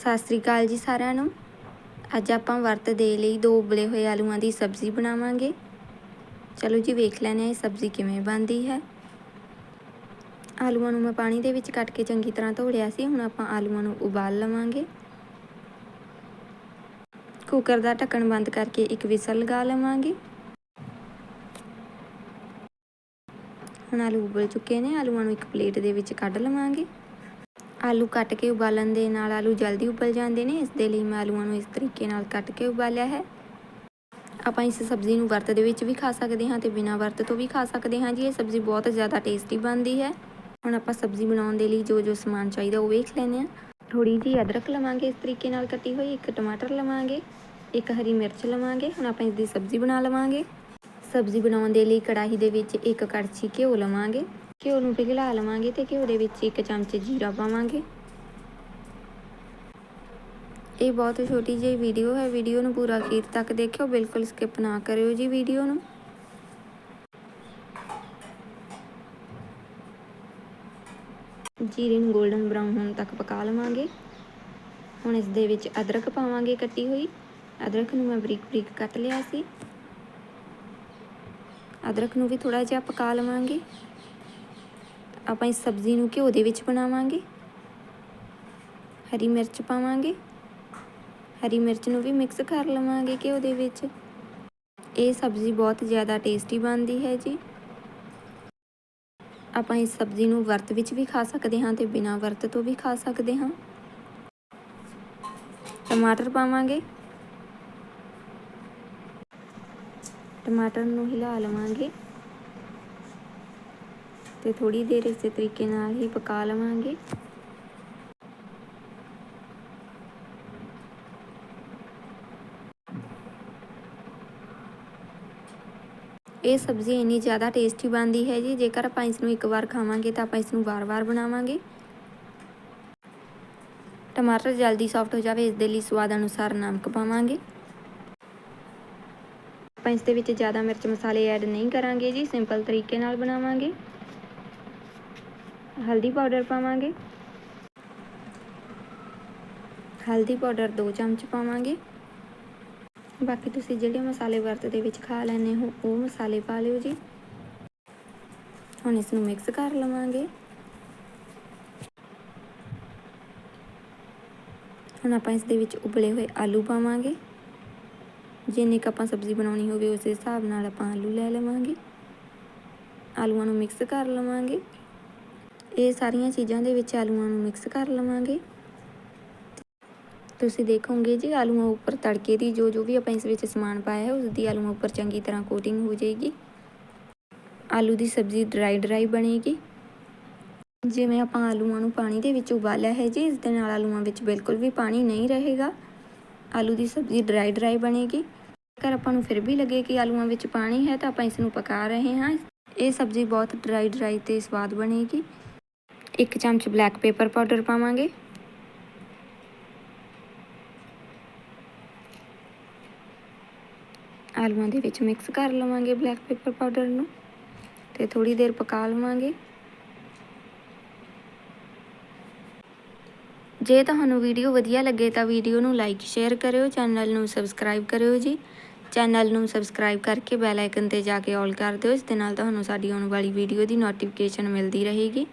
ਸਤਿ ਸ੍ਰੀ ਅਕਾਲ ਜੀ ਸਾਰਿਆਂ ਨੂੰ। ਅੱਜ ਆਪਾਂ ਵਰਤ ਦੇ ਲਈ ਦੋ ਉਬਲੇ ਹੋਏ ਆਲੂਆਂ ਦੀ ਸਬਜ਼ੀ ਬਣਾਵਾਂਗੇ। ਚਲੋ ਜੀ ਵੇਖ ਲੈਂਦੇ ਹਾਂ ਇਹ ਸਬਜ਼ੀ ਕਿਵੇਂ ਬਣਦੀ ਹੈ। ਆਲੂਆਂ ਨੂੰ ਮੈਂ ਪਾਣੀ ਦੇ ਵਿੱਚ ਕੱਟ ਕੇ ਚੰਗੀ ਤਰ੍ਹਾਂ ਧੋ ਲਿਆ ਸੀ, ਹੁਣ ਆਪਾਂ ਆਲੂਆਂ ਨੂੰ ਉਬਾਲ ਲਵਾਂਗੇ। ਕੁੱਕਰ ਦਾ ਢੱਕਣ ਬੰਦ ਕਰਕੇ ਇੱਕ ਵਿਸਲ ਲਗਾ ਲਵਾਂਗੇ। ਹੁਣ ਆਲੂ ਉਬਲ ਚੁੱਕੇ ਨੇ, ਆਲੂਆਂ ਨੂੰ ਇੱਕ ਪਲੇਟ ਦੇ ਵਿੱਚ ਕੱਢ ਲਵਾਂਗੇ। ਆਲੂ ਕੱਟ ਕੇ ਉਬਾਲਣ ਦੇ ਨਾਲ ਆਲੂ ਜਲਦੀ ਉਬਲ ਜਾਂਦੇ ਨੇ, ਇਸ ਦੇ ਲਈ ਮੈਂ ਆਲੂਆਂ ਨੂੰ ਇਸ ਤਰੀਕੇ ਨਾਲ ਕੱਟ ਕੇ ਉਬਾਲਿਆ ਹੈ। ਆਪਾਂ ਇਸ ਸਬਜ਼ੀ ਨੂੰ ਵਰਤ ਦੇ ਵਿੱਚ ਵੀ ਖਾ ਸਕਦੇ ਹਾਂ ਤੇ ਬਿਨਾਂ ਵਰਤ ਤੋਂ ਵੀ ਖਾ ਸਕਦੇ ਹਾਂ ਜੀ, ਇਹ ਸਬਜ਼ੀ ਬਹੁਤ ਜ਼ਿਆਦਾ ਟੇਸਟੀ ਬਣਦੀ ਹੈ। ਹੁਣ ਆਪਾਂ ਸਬਜ਼ੀ ਬਣਾਉਣ ਦੇ ਲਈ ਜੋ ਜੋ ਸਮਾਨ ਚਾਹੀਦਾ ਉਹ ਵੇਖ ਲੈਂਦੇ ਹਾਂ। ਥੋੜੀ ਜਿਹੀ ਅਦਰਕ ਲਵਾਂਗੇ ਇਸ ਤਰੀਕੇ ਨਾਲ ਕੱਟੀ ਹੋਈ, ਇੱਕ ਟਮਾਟਰ ਲਵਾਂਗੇ, ਇੱਕ ਹਰੀ ਮਿਰਚ ਲਵਾਂਗੇ, ਹੁਣ ਆਪਾਂ ਇਸ ਦੀ ਸਬਜ਼ੀ ਬਣਾ ਲਵਾਂਗੇ। ਸਬਜ਼ੀ ਬਣਾਉਣ ਦੇ ਲਈ ਕੜਾਹੀ ਦੇ ਵਿੱਚ ਇੱਕ ਕੜਛੀ ਘਿਓ ਲਵਾਂਗੇ। ਘਿਓ ਨੂੰ ਪਿਘਲਾ ਲਵਾਂਗੇ ਤੇ ਘਿਓ ਦੇ ਵਿੱਚ ਇੱਕ ਚਮਚ ਜੀਰਾ ਪਾਵਾਂਗੇ। ਇਹ ਬਹੁਤ ਛੋਟੀ ਜਿਹੀ ਵੀਡੀਓ ਹੈ। ਵੀਡੀਓ ਨੂੰ ਪੂਰਾ ਅਖੀਰ ਤੱਕ ਦੇਖਿਓ। ਬਿਲਕੁਲ ਸਕਿਪ ਨਾ ਕਰਿਓ ਜੀ ਵੀਡੀਓ ਨੂੰ। ਜੀਰੇ ਨੂੰ 골ਡਨ ਬਰਾਊਨ ਹੋਣ ਤੱਕ ਪਕਾ ਲਵਾਂਗੇ। ਹੁਣ ਇਸ ਦੇ ਵਿੱਚ ਅਦਰਕ ਪਾਵਾਂਗੇ ਕੱਟੀ ਹੋਈ। ਅਦਰਕ ਨੂੰ ਮੈਂ ਬਰੀਕ ਬਰੀਕ ਕੱਟ ਲਿਆ ਸੀ। ਅਦਰਕ ਨੂੰ ਵੀ ਥੋੜਾ ਜਿਹਾ ਪਕਾ ਲਵਾਂਗੇ। ਆਪਾਂ ਇਸ ਸਬਜ਼ੀ ਨੂੰ ਘਿਓ ਦੇ ਵਿੱਚ ਬਣਾਵਾਂਗੇ। ਹਰੀ ਮਿਰਚ ਪਾਵਾਂਗੇ। ਹਰੀ ਮਿਰਚ ਨੂੰ ਵੀ ਮਿਕਸ ਕਰ ਲਵਾਂਗੇ ਘਿਓ ਦੇ ਵਿੱਚ। ਇਹ ਸਬਜ਼ੀ ਬਹੁਤ ਜ਼ਿਆਦਾ ਟੇਸਟੀ ਬਣਦੀ ਹੈ ਜੀ। ਆਪਾਂ ਇਸ ਸਬਜ਼ੀ ਨੂੰ ਵਰਤ ਵਿੱਚ ਵੀ ਖਾ ਸਕਦੇ ਹਾਂ ਤੇ ਬਿਨਾਂ ਵਰਤ ਤੋਂ ਵੀ ਖਾ ਸਕਦੇ ਹਾਂ। ਟਮਾਟਰ ਪਾਵਾਂਗੇ। ਟਮਾਟਰ ਨੂੰ ਹਿਲਾ ਲਵਾਂਗੇ। ਤੇ ਥੋੜੀ ਦੇਰ ਇਸੇ ਤਰੀਕੇ ਨਾਲ ਹੀ ਪਕਾ ਲਵਾਂਗੇ। ਇਹ ਸਬਜ਼ੀ ਇੰਨੀ ਜ਼ਿਆਦਾ ਟੇਸਟੀ ਬਣਦੀ ਹੈ ਜੀ, ਜੇਕਰ ਆਪਾਂ ਇਸ ਨੂੰ ਇੱਕ ਵਾਰ ਖਾਵਾਂਗੇ ਤਾਂ ਆਪਾਂ ਇਸ ਨੂੰ ਵਾਰ-ਵਾਰ ਬਣਾਵਾਂਗੇ। ਟਮਾਟਰ ਜਲਦੀ ਸੌਫਟ ਹੋ ਜਾਵੇ ਇਸ ਦੇ ਲਈ ਸਵਾਦ ਅਨੁਸਾਰ ਨਮਕ ਪਾਵਾਂਗੇ। ਆਪਾਂ ਇਸ ਦੇ ਵਿੱਚ ਜ਼ਿਆਦਾ ਮਿਰਚ ਮਸਾਲੇ ਐਡ ਨਹੀਂ ਕਰਾਂਗੇ ਜੀ ਸਿੰਪਲ ਤਰੀਕੇ ਨਾਲ ਬਣਾਵਾਂਗੇ। ਹਲਦੀ ਪਾਊਡਰ ਪਾਵਾਂਗੇ। ਹਲਦੀ ਪਾਊਡਰ 2 ਚਮਚ ਪਾਵਾਂਗੇ। ਬਾਕੀ ਤੁਸੀਂ ਜਿਹੜੇ ਮਸਾਲੇ ਵਰਤ ਦੇ ਵਿੱਚ ਖਾ ਲੈਣੇ ਹੋ, ਉਹ ਮਸਾਲੇ ਪਾ ਲਿਓ ਜੀ। ਹੁਣ ਇਸ ਨੂੰ ਮਿਕਸ ਕਰ ਲਵਾਂਗੇ। ਹੁਣ ਆਪਾਂ ਇਸ ਦੇ ਵਿੱਚ ਉਬਲੇ ਹੋਏ ਆਲੂ ਪਾਵਾਂਗੇ। ਜਿੰਨੀ ਕ ਆਪਾਂ ਸਬਜ਼ੀ ਬਣਾਉਣੀ ਹੋਵੇ, ਉਸ ਹਿਸਾਬ ਨਾਲ ਆਪਾਂ ਆਲੂ ਲੈ ਲਵਾਂਗੇ। ਆਲੂਆਂ ਨੂੰ ਮਿਕਸ ਕਰ ਲਵਾਂਗੇ। ਇਹ ਸਾਰੀਆਂ ਚੀਜ਼ਾਂ ਦੇ ਵਿੱਚ ਆਲੂਆਂ ਨੂੰ ਮਿਕਸ ਕਰ ਲਵਾਂਗੇ। ਤੁਸੀਂ ਦੇਖੋਗੇ ਜੀ, ਆਲੂਆਂ ਉੱਪਰ ਤੜਕੇ ਦੀ ਜੋ ਜੋ ਵੀ ਆਪਾਂ ਇਸ ਵਿੱਚ ਸਮਾਨ ਪਾਇਆ ਹੈ ਉਸ ਦੀ ਆਲੂਆਂ ਉੱਪਰ ਚੰਗੀ ਤਰ੍ਹਾਂ ਕੋਟਿੰਗ ਹੋ ਜਾਏਗੀ। ਆਲੂ ਦੀ ਸਬਜ਼ੀ ਡਰਾਈ ਡਰਾਈ ਬਣੇਗੀ। ਜਿਵੇਂ ਆਪਾਂ ਆਲੂਆਂ ਨੂੰ ਪਾਣੀ ਦੇ ਵਿੱਚ ਉਬਾਲਿਆ ਹੈ ਜੀ, ਇਸ ਦੇ ਨਾਲ ਆਲੂਆਂ ਵਿੱਚ ਬਿਲਕੁਲ ਵੀ ਪਾਣੀ ਨਹੀਂ ਰਹੇਗਾ। ਆਲੂ ਦੀ ਸਬਜ਼ੀ ਡਰਾਈ ਡਰਾਈ ਬਣੇਗੀ। ਜੇਕਰ ਆਪਾਂ ਨੂੰ ਫਿਰ ਵੀ ਲੱਗੇ ਕਿ ਆਲੂਆਂ ਵਿੱਚ ਪਾਣੀ ਹੈ, ਤਾਂ ਆਪਾਂ ਇਸ ਨੂੰ ਪਕਾ ਰਹੇ ਹਾਂ। ਇਹ ਸਬਜ਼ੀ ਬਹੁਤ ਡਰਾਈ ਡਰਾਈ ਤੇ ਸਵਾਦ ਬਣੇਗੀ। ਇੱਕ ਚਮਚ ਬਲੈਕ ਪੇਪਰ ਪਾਊਡਰ ਪਾਵਾਂਗੇ। ਆਲੂਆਂ ਦੇ ਵਿੱਚ ਮਿਕਸ ਕਰ ਲਵਾਂਗੇ ਬਲੈਕ ਪੇਪਰ ਪਾਊਡਰ ਨੂੰ ਤੇ ਥੋੜੀ ਦੇਰ ਪਕਾ ਲਵਾਂਗੇ। ਜੇ ਤੁਹਾਨੂੰ ਵੀਡੀਓ ਵਧੀਆ ਲੱਗੇ ਤਾਂ ਵੀਡੀਓ ਨੂੰ ਲਾਈਕ, ਸ਼ੇਅਰ ਕਰਿਓ, ਚੈਨਲ ਨੂੰ ਸਬਸਕ੍ਰਾਈਬ ਕਰਿਓ ਜੀ। ਚੈਨਲ ਨੂੰ ਸਬਸਕ੍ਰਾਈਬ ਕਰਕੇ ਬੈਲ ਆਈਕਨ ਤੇ ਜਾ ਕੇ ਆਲ ਕਰ ਦਿਓ, ਇਸ ਦੇ ਨਾਲ ਤੁਹਾਨੂੰ ਸਾਡੀ ਆਉਣ ਵਾਲੀ ਵੀਡੀਓ ਦੀ ਨੋਟੀਫਿਕੇਸ਼ਨ ਮਿਲਦੀ ਰਹੇਗੀ।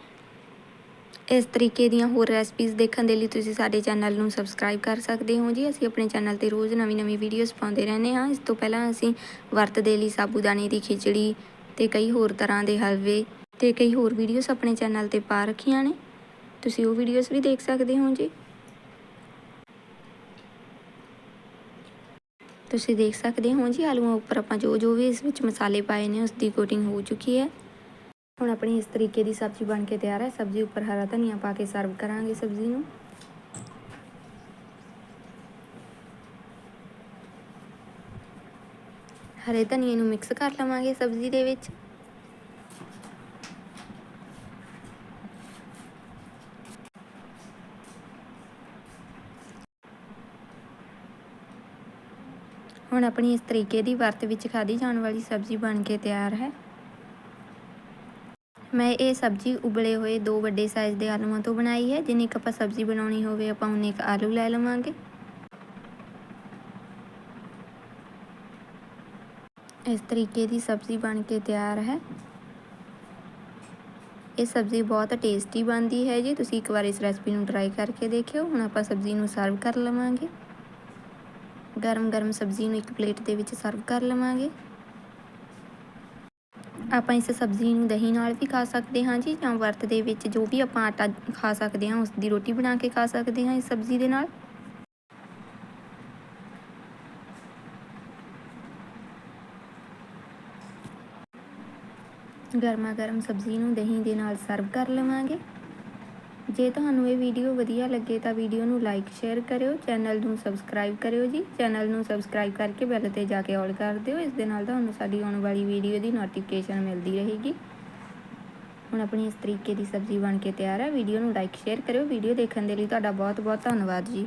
ਇਸ ਤਰੀਕੇ ਦੀਆਂ ਹੋਰ ਰੈਸਪੀਜ਼ ਦੇਖਣ ਦੇ ਲਈ ਤੁਸੀਂ ਸਾਡੇ ਚੈਨਲ ਨੂੰ ਸਬਸਕ੍ਰਾਈਬ ਕਰ ਸਕਦੇ ਹੋ ਜੀ। ਅਸੀਂ ਆਪਣੇ ਚੈਨਲ ਤੇ ਰੋਜ਼ ਨਵੀਂ-ਨਵੀਂ ਵੀਡੀਓਜ਼ ਪਾਉਂਦੇ ਰਹਿੰਦੇ ਹਾਂ। ਇਸ ਤੋਂ ਪਹਿਲਾਂ ਅਸੀਂ ਵਰਤ ਦੇ ਲਈ ਸਾਬੂਦਾਨੇ ਦੀ ਖਿਚੜੀ ਤੇ ਕਈ ਹੋਰ ਤਰ੍ਹਾਂ ਦੇ ਹਲਵੇ ਤੇ ਕਈ ਹੋਰ ਵੀਡੀਓਜ਼ ਆਪਣੇ ਚੈਨਲ ਤੇ ਪਾ ਰੱਖੀਆਂ ਨੇ। ਤੁਸੀਂ ਉਹ ਵੀਡੀਓਜ਼ ਵੀ ਦੇਖ ਸਕਦੇ ਹੋ ਜੀ। ਤੁਸੀਂ ਦੇਖ ਸਕਦੇ ਹੋ ਜੀ, ਆਲੂਆਂ ਉੱਪਰ ਆਪਾਂ ਜੋ ਜੋ ਵੀ ਇਸ ਵਿੱਚ ਮਸਾਲੇ ਪਾਏ ਨੇ, ਉਸ ਦੀ ਕੋਟਿੰਗ ਹੋ ਚੁੱਕੀ ਹੈ। ਹੁਣ ਆਪਣੀ ਇਸ ਤਰੀਕੇ ਦੀ ਸਬਜ਼ੀ ਬਣ ਕੇ ਤਿਆਰ ਹੈ। ਸਬਜ਼ੀ ਉੱਪਰ ਹਰਾ ਧਨੀਆ ਪਾ ਕੇ ਸਰਵ ਕਰਾਂਗੇ ਸਬਜ਼ੀ ਨੂੰ। ਹਰੇ ਧਨੀਏ ਨੂੰ ਮਿਕਸ ਕਰ ਲਵਾਂਗੇ ਸਬਜ਼ੀ ਦੇ ਵਿੱਚ। ਹੁਣ ਆਪਣੀ ਇਸ ਤਰੀਕੇ ਦੀ ਵਰਤ ਵਿੱਚ ਖਾਧੀ ਜਾਣ ਵਾਲੀ ਸਬਜ਼ੀ ਬਣ ਕੇ ਤਿਆਰ ਹੈ। ਮੈਂ ਇਹ ਸਬਜ਼ੀ ਉਬਲੇ ਹੋਏ ਦੋ ਵੱਡੇ ਸਾਈਜ਼ ਦੇ ਆਲੂਆਂ ਤੋਂ ਬਣਾਈ ਹੈ, ਜਿੰਨੀ ਕੁ ਆਪਾਂ ਸਬਜ਼ੀ ਬਣਾਉਣੀ ਹੋਵੇ, ਆਪਾਂ ਉਨੇ ਕੁ ਆਲੂ ਲੈ ਲਵਾਂਗੇ। ਇਸ ਤਰੀਕੇ ਦੀ ਸਬਜ਼ੀ ਬਣ ਕੇ ਤਿਆਰ ਹੈ। ਇਹ ਸਬਜ਼ੀ ਬਹੁਤ ਟੇਸਟੀ ਬਣਦੀ ਹੈ ਜੀ। ਤੁਸੀਂ ਇੱਕ ਵਾਰ ਇਸ ਰੈਸਪੀ ਨੂੰ ਟਰਾਈ ਕਰਕੇ ਦੇਖਿਓ। ਹੁਣ ਆਪਾਂ ਸਬਜ਼ੀ ਨੂੰ ਸਰਵ ਕਰ ਲਵਾਂਗੇ। ਗਰਮ ਗਰਮ ਸਬਜ਼ੀ ਨੂੰ ਇੱਕ ਪਲੇਟ ਦੇ ਵਿੱਚ ਸਰਵ ਕਰ ਲਵਾਂਗੇ। ਆਪਾਂ ਇਸ ਸਬਜ਼ੀ ਨੂੰ ਦਹੀਂ ਨਾਲ ਵੀ ਖਾ ਸਕਦੇ ਹਾਂ ਜੀ ਜਾਂ ਵਰਤ ਦੇ ਵਿੱਚ ਜੋ ਵੀ ਆਪਾਂ ਆਟਾ ਖਾ ਸਕਦੇ ਹਾਂ ਉਸ ਦੀ ਰੋਟੀ ਬਣਾ ਕੇ ਖਾ ਸਕਦੇ ਹਾਂ ਇਸ ਸਬਜ਼ੀ ਦੇ ਨਾਲ। ਗਰਮਾ ਗਰਮ ਸਬਜ਼ੀ ਨੂੰ ਦਹੀਂ ਦੇ ਨਾਲ ਸਰਵ ਕਰ ਲਵਾਂਗੇ। ਜੇ ਤੁਹਾਨੂੰ ਇਹ ਵੀਡੀਓ ਵਧੀਆ ਲੱਗੇ ਤਾਂ ਵੀਡੀਓ ਨੂੰ ਲਾਈਕ, ਸ਼ੇਅਰ ਕਰਿਓ, ਚੈਨਲ ਨੂੰ ਸਬਸਕ੍ਰਾਈਬ ਕਰਿਓ ਜੀ। ਚੈਨਲ ਨੂੰ ਸਬਸਕ੍ਰਾਈਬ ਕਰਕੇ ਬੈਲ ਤੇ ਜਾ ਕੇ ਆਲ ਕਰ ਦਿਓ। ਇਸ ਦੇ ਨਾਲ ਤੁਹਾਨੂੰ ਸਾਡੀ ਆਉਣ ਵਾਲੀ ਵੀਡੀਓ ਦੀ ਨੋਟੀਫਿਕੇਸ਼ਨ ਮਿਲਦੀ ਰਹੇਗੀ। ਹੁਣ ਆਪਣੀ ਇਸ ਤਰੀਕੇ ਦੀ ਸਬਜ਼ੀ ਬਣ ਕੇ ਤਿਆਰ ਹੈ ਵੀਡੀਓ ਨੂੰ ਲਾਈਕ ਸ਼ੇਅਰ ਕਰਿਓ। ਵੀਡੀਓ ਦੇਖਣ ਦੇ ਲਈ ਤੁਹਾਡਾ ਬਹੁਤ ਬਹੁਤ ਧੰਨਵਾਦ ਜੀ।